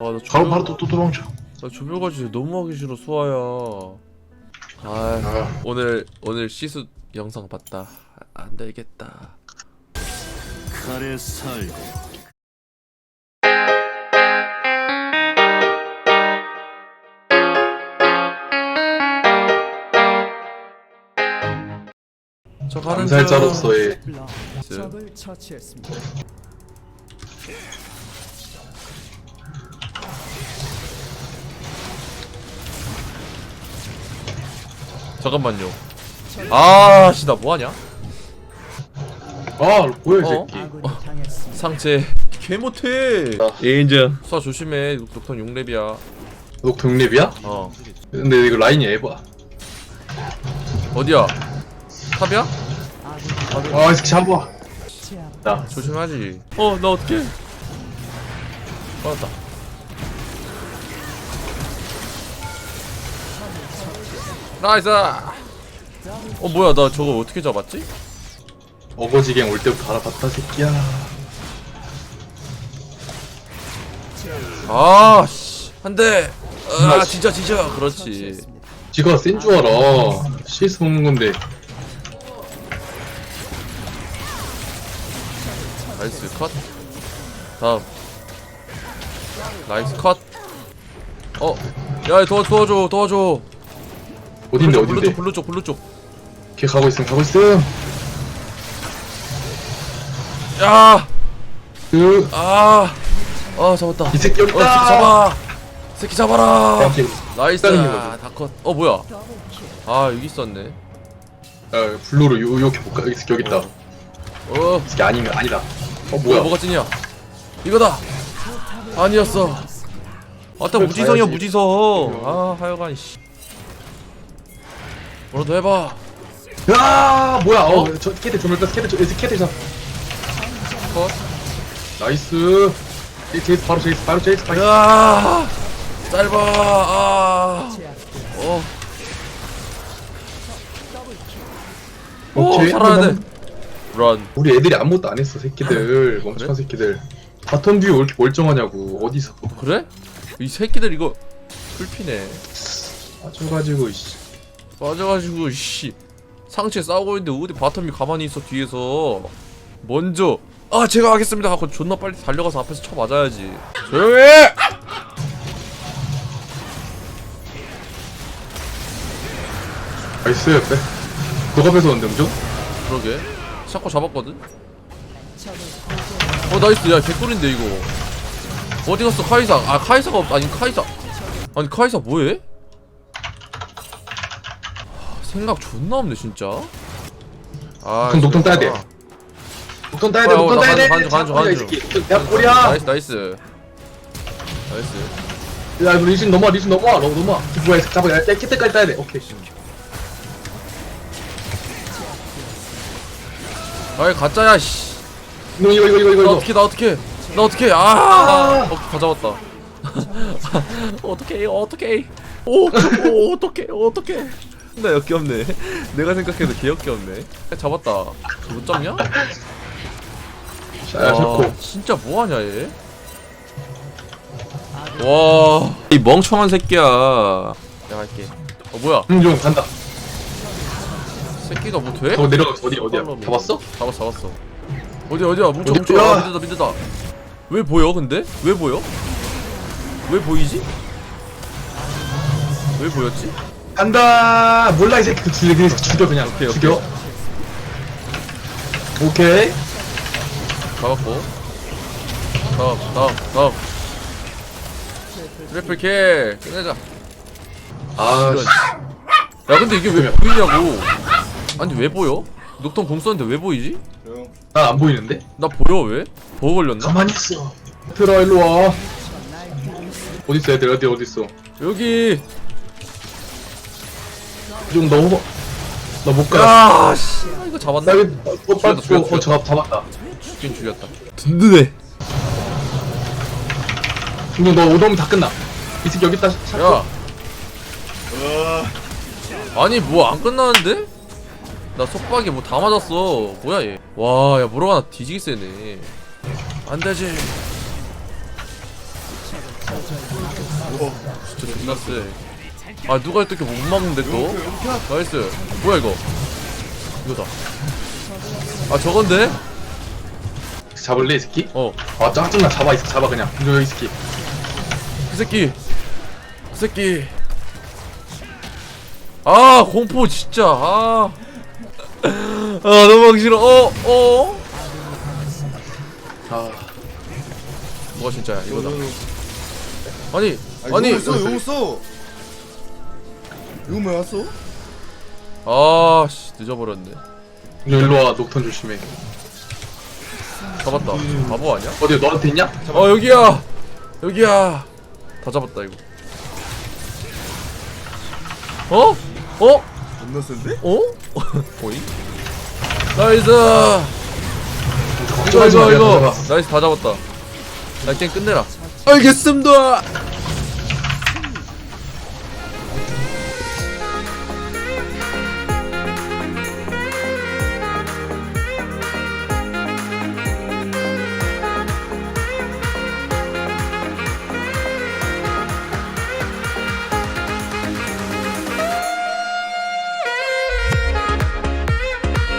아나 바로 바로 또, 또 도망쳐. 나 조별과제 너무 하기 싫어 수아야. 아 아. 오늘 오늘 시수 영상 봤다. 아, 안 되겠다. 칼에 살고. 저 가는 암살자로서의 중. 적을 처치했습니다. 잠깐만요. 아씨 나 뭐하냐? 아 뭐야 이 어? 새끼. 당했습니다. 상체. 개 못해. 예 인정. 수아 조심해. 녹턴 6렙이야. 너 동립이야? 어. 근데 이거 라인이 에바 어디야? 탑이야? 아이 새끼 한번 제압. 나 조심하지. 어나 어떡해? 맞았다 나이스. 어 뭐야 나 저거 어떻게 잡았지? 어거지갱 올 때부터 알아봤다 새끼야. 아씨. 안돼 아 맞지. 진짜 진짜. 그렇지. 지가 센 줄 알아. CS 먹는 건데. 나이스 컷. 다음. 나이스 컷. 어, 야, 도와, 도와줘, 도와줘. 어딘데 블루 어딘데 블루 쪽, 블루 쪽. 걔 가고 있음 가고 있음 야, 그이 아, 아, 잡았다. 새끼 여기 어, 새끼 잡아. 새끼 잡아라. 나이스. 기다리는 아, 거지. 다 컷. 어, 뭐야? 아, 여기 있었네. 야, 블루로 요, 요렇게 볼까? 여기 새끼 여기 있다 어, 이 새끼 아니면 아니다 어 뭐야, 뭐야 뭐가 찐이야? 이거다. 아니었어. 아따 무지성이야 봐야지. 무지성. 아, 하여간 씨. 뭐라도 해봐. 야 뭐야 어? 어 저 캐들 조멸 뺐어 캐들 조 캐들 잡 컷. 나이스 이 제이스 바로 제이스 바로 제이스 바로 야, 짧아. 아, 제압. 어. 오, 오케이 살아야 돼. 런. 우리 애들이 아무것도 안 했어 새끼들 멍청한 새끼들 바텀 왜 이렇게 멀쩡하냐고 어디서 그래? 이 새끼들 이거 풀피네. 빠져가지고 씨 맞아가지고 씨. 상체 싸우고 있는데 어디 바텀이 가만히 있어 뒤에서. 먼저. 아 제가 하겠습니다. 하고 존나 빨리 달려가서 앞에서 쳐 맞아야지. 조용히 해! 나이스 빼 너가 뺏었는데 음정? 그러게. 샤코 잡았거든? 어 나이스. 야 개꿀인데 이거. 어디 갔어? 카이사. 아 카이사가 없 아니 카이사. 아니 카이사 뭐해? 하, 생각 존나 없네 진짜. 아 녹턴, 녹턴 따야 돼. 진짜. 녹턴 따야 돼 어, 나 따야 돼. 이 간주. 새끼 야 꼬리야. 나이스 나이스. 나이스. 야 이거 리신 넘어와 리신 너 넘어와. 이거 뭐야 잡아 야 캐틀까지 따야 돼. 오케이. 아이 가짜야 씨. 이거 이거 이거 이거 나 이거. 어떻게 나 어떻게 나 어떻게. 아! 어, 다 잡았다. 어떻게 어떻게 오, 오 어떻게 어떻게 나 역겹네 내가 생각해도 개역겹네 잡았다 못 잡냐? 자 샤코 진짜 뭐하냐 얘? 와, 이 멍청한 새끼야. 내가 할게. 어 뭐야? 음좀 간다 새끼가 뭐 돼? 저 내려가 어디 어디야 어, 잡았어? 잡았어, 잡았어. 어디 어디야? 뭉쳐 어디- 뭉쳐. 야! 아, 믿어다 믿어다. 왜 보여? 근데 왜 보여? 왜 보이지? 왜 보였지? 간다 몰라 이 새끼 그 죽여 그냥 죽여 그냥 오케이, 죽여 오케이 잡았고. 다음 다음 다음. 트리플 킬 끝내자. 아 이런. 씨. 야 근데 이게 왜 보이냐고. 아니 왜 보여? 녹턴 공 썼는데 왜 보이지? 난안 보이는데? 나 보여 왜? 보고 걸렸나? 가만히 있어 들어 일로 와 어디 있어 애들 어디 어디 있어 여기. 좀 너무 나못 가. 야, 씨. 아, 이거 잡았나? 나 여기 어, 어, 죽였다, 죽였다, 어, 어, 잡, 잡았다. 죽긴 죽였다. 든든해. 중경 너 오더면 다 끝나. 이 새끼 여기 있다. 샷. 야. 아니 뭐 안 끝나는데? 나 속박이 뭐 다 맞았어. 뭐야 얘? 와, 야 모로가나 뒤지기 세네. 안 되지. 진짜 존나 세 아 누가 이렇게 못 막는데 또? 나이스. 뭐야 이거? 이거다. 아 저건데? 잡을래 이 새끼? 어. 아 짜증나. 잡아 이 새끼 잡아 그냥. 이거 이 새끼 그 새끼. 그 새끼. 아 공포 진짜. 아, 아 너무 하기 싫어. 어? 어? 아. 뭐가 진짜야? 이거다. 아니 아니 아니. 써 용을 써 이거 뭐야 써? 아씨 늦어버렸네 너 일로 와 녹턴 조심해 잡았다 바보 아니야? 어디 너한테 있냐? 어 여기야 여기야 다 잡았다 이거 어? 어? 존나 센데? 어? 보잉? 나이스 이거 이거 이거. 나이스 다 잡았다 나 게임 끝내라 알겠습니다